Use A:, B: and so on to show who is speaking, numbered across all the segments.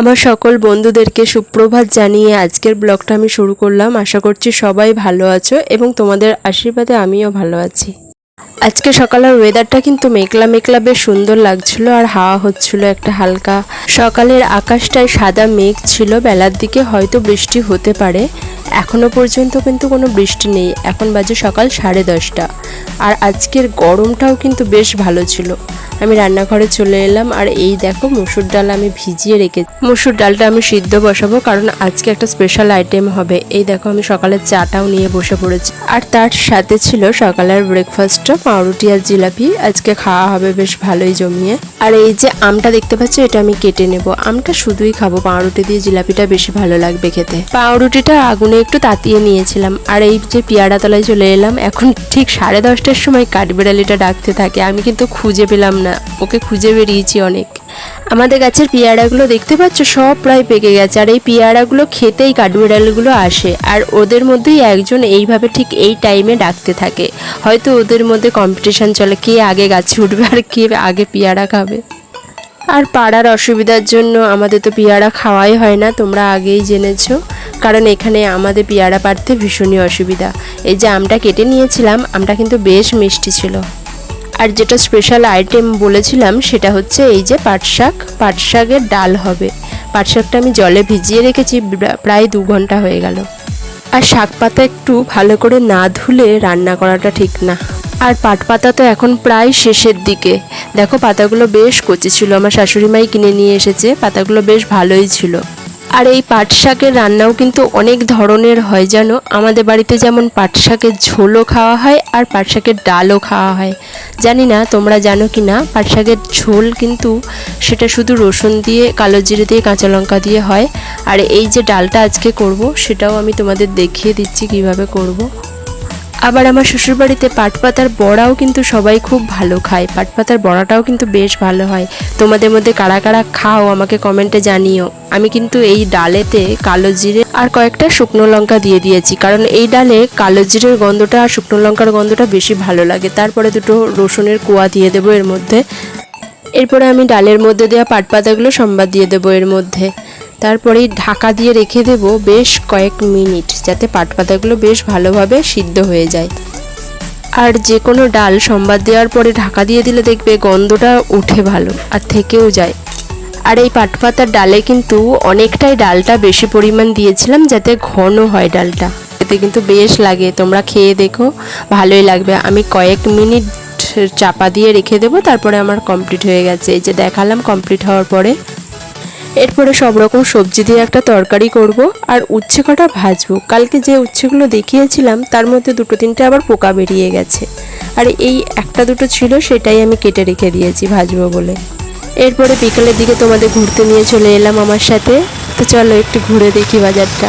A: আমার সকল বন্ধুদেরকে সুপ্রভাত জানিয়ে আজকের ব্লগটা আমি শুরু করলাম। আশা করছি সবাই ভালো আছো এবং তোমাদের আশীর্বাদে আমিও ভালো আছি। আজকে সকালের ওয়েদারটা কিন্তু মেঘলা মেঘলা বেশ সুন্দর লাগছিল আর হাওয়া হচ্ছিল একটা হালকা। সকালের আকাশটায় সাদা মেঘ ছিল, বেলার দিকে হয়তো বৃষ্টি হতে পারে। এখনও পর্যন্ত কিন্তু কোনো বৃষ্টি নেই। এখন বাজে সকাল সাড়ে দশটা। আর আজকের গরমটাও কিন্তু বেশ ভালো ছিল। আমি রান্নাঘরে চলে এলাম আর এই দেখো মুসুর ডাল আমি ভিজিয়ে রেখে মুসুর ডালটা আমি সিদ্ধ বসাবো কারণ আজকে একটা স্পেশাল আইটেম হবে। এই দেখো আমি সকালের চাটাও নিয়ে বসে পড়েছি। আর তার সাথে ছিল সকালের ব্রেকফাস্টটা পাউরুটি আর জিলাপি। আজকে খাওয়া হবে বেশ ভালোই জমিয়ে। আর এই যে আমটা দেখতে পাচ্ছ, এটা আমি কেটে নেব। আমটা শুধুই খাব, পাউরুটি দিয়ে জিলাপিটা বেশি ভালো লাগবে খেতে। পাউরুটিটা আগুনে একটু তাতিয়ে নিয়েছিলাম। আর এই যে পেয়ারা তলায় চলে এলাম, এখন ঠিক সাড়ে দশটার সময় কাঠবেড়ালিটা ডাকতে থাকে। আমি কিন্তু খুঁজে পেলাম না। ওকে খুঁজে বেরিয়েছি অনেক। আমাদের গাছের পেয়ারাগুলো দেখতে পাচ্ছ? সব প্রায় পেকে গেছে। আর এই পেয়ারাগুলো খেতেই কাঠবিড়ালগুলো আসে। আর ওদের মধ্যেই একজন এইভাবে ঠিক এই টাইমে ডাকতে থাকে। হয়তো ওদের মধ্যে কম্পিটিশান চলে, কে আগে গাছে উঠবে আর কে আগে পেয়ারা খাবে। আর পাড়ার অসুবিধার জন্য আমাদের তো পেয়ারা খাওয়াই হয় না, তোমরা আগেই জেনেছো। কারণ এখানে আমাদের পেয়ারা পাড়তে ভীষণই অসুবিধা। এই যে আমটা কেটে নিয়েছিলাম, আমটা কিন্তু বেশ মিষ্টি ছিল। আর যেটা স্পেশাল আইটেম বলেছিলাম, সেটা হচ্ছে এই যে পাট শাক। পাট শাকের ডাল হবে। পাট শাকটা আমি জলে ভিজিয়ে রেখেছি প্রায় দু ঘণ্টা হয়ে গেল। আর শাক পাতা একটু ভালো করে না ধুলে রান্না করাটা ঠিক না। আর পাট পাতা তো এখন প্রায় শেষের দিকে। দেখো, পাতাগুলো বেশ কচি ছিল। আমার শাশুড়ি মাই কিনে নিয়ে এসেছে। পাতাগুলো বেশ ভালোই ছিল। আর এই পাট শাকের রান্নাও কিন্তু অনেক ধরনের হয়, জানো? আমাদের বাড়িতে যেমন পাট শাকের ঝোলও খাওয়া হয় আর পাট শাকের ডালও খাওয়া হয়। জানি না, তোমরা জানো কি না? পাট শাকের ঝোল কিন্তু সেটা শুধু রসুন দিয়ে, কালো জিরে দিয়ে, কাঁচা লঙ্কা দিয়ে হয়। আর এই যে ডালটা আজকে করব, সেটাও আমি তোমাদের দেখিয়ে দিচ্ছি কীভাবে করব। আবার আমার শ্বশুরবাড়িতে পাট পাতার বড়াও কিন্তু সবাই খুব ভালো খায়। পাট পাতার বড়াটাও কিন্তু বেশ ভালো হয়। তোমাদের মধ্যে কারা কারা খাও আমাকে কমেন্টে জানিও। আমি কিন্তু এই ডালেতে কালো জিরে আর কয়েকটা শুকনো লঙ্কা দিয়ে দিয়েছি। কারণ এই ডালে কালো জিরের গন্ধটা আর শুকনো লঙ্কার গন্ধটা বেশি ভালো লাগে। তারপরে দুটো রসুনের কোয়া দিয়ে দেবো এর মধ্যে। এরপরে আমি ডালের মধ্যে দেওয়া পাট পাতাগুলো সম্বাদ দিয়ে দেবো এর মধ্যে। তারপরে ঢাকা দিয়ে রেখে দেব বেশ কয়েক মিনিট, যাতে পাট পাতাগুলো বেশ ভালোভাবে সিদ্ধ হয়ে যায়। আর যে কোনো ডাল সম্বাদ দেওয়ার পরে ঢাকা দিয়ে দিলে দেখবে গন্ধটা উঠে ভালো আর থেকেও যায়। আর এই পাট পাতার ডালে কিন্তু অনেকটাই ডালটা বেশি পরিমাণ দিয়েছিলাম, যাতে ঘন হয় ডালটা। এতে কিন্তু বেশ লাগে, তোমরা খেয়ে দেখো, ভালোই লাগবে। আমি কয়েক মিনিট চাপা দিয়ে রেখে দেবো, তারপরে আমার কমপ্লিট হয়ে গেছে। এই যে দেখালাম কমপ্লিট হওয়ার পরে। এরপরে সব রকম সবজি দিয়ে একটা তরকারি করব আর উচ্ছে কটা ভাজবো। কালকে যে উচ্ছেগুলো দেখিয়েছিলাম, তার মধ্যে দুটো তিনটে আবার পোকা বেরিয়ে গেছে। আর এই একটা দুটো ছিল, সেটাই আমি কেটে রেখে দিয়েছি ভাজবো বলে। এরপরে বিকালের দিকে তোমাদের ঘুরতে নিয়ে চলে এলাম আমার সাথে। তো চলো একটু ঘুরে দেখি বাজারটা।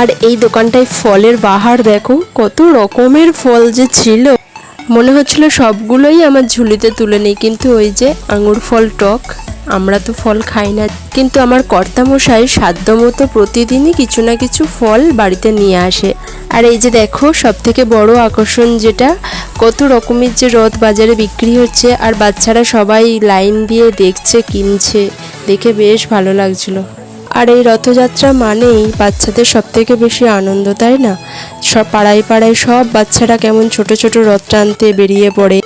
A: আর এই দোকানটায় ফলের বাহার দেখো, কত রকমের ফল যে ছিল। মনে হচ্ছিল সবগুলোই আমার ঝুলিতে তুলে নেই, কিন্তু ওই যে আঙুর ফল টক, আমরা তো ফল খাই না। কিন্তু আমার কর্তামশাই সাধ্যমতো প্রতিদিনই কিছু না কিছু ফল বাড়িতে নিয়ে আসে। আর এই যে দেখো সব থেকে বড় আকর্ষণ যেটা, কত রকমের যে রথ বাজারে বিক্রি হচ্ছে, আর বাচ্চারা সবাই লাইন দিয়ে দেখছে, কিনছে। দেখে বেশ ভালো লাগছিল। আর এই রথযাত্রা মানেই বাচ্চাদের সব থেকে বেশি আনন্দ, তাই না? সব পাড়ায় পাড়ায় সব বাচ্চারা কেমন ছোট ছোট রথ টানতে বেরিয়ে পড়ে।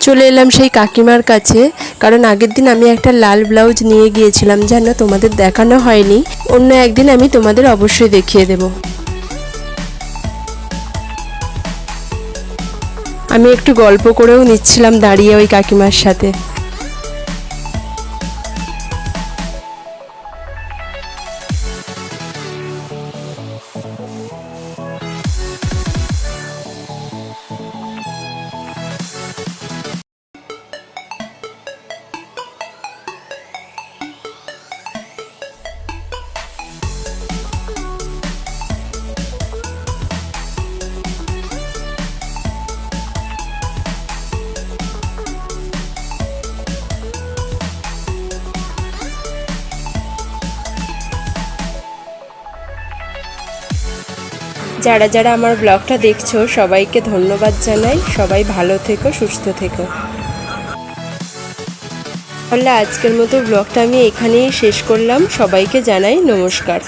A: চলে এলাম সেই কাকিমার কাছে, কারণ আগের দিন আমি একটা লাল ব্লাউজ নিয়ে গিয়েছিলাম, জানো, তোমাদের দেখানো হয়নি। অন্য একদিন আমি তোমাদের অবশ্যই দেখিয়ে দেব। আমি একটু গল্প করেও নিচ্ছিলাম দাঁড়িয়ে ওই কাকিমার সাথে। যারা যারা আমার ব্লগটা দেখছ, সবাইকে ধন্যবাদ জানাই। সবাই ভালো থেকো, সুস্থ থেকো। তাহলে আজকের মতো ব্লগটা আমি এখানেই শেষ করলাম। সবাইকে জানাই নমস্কার।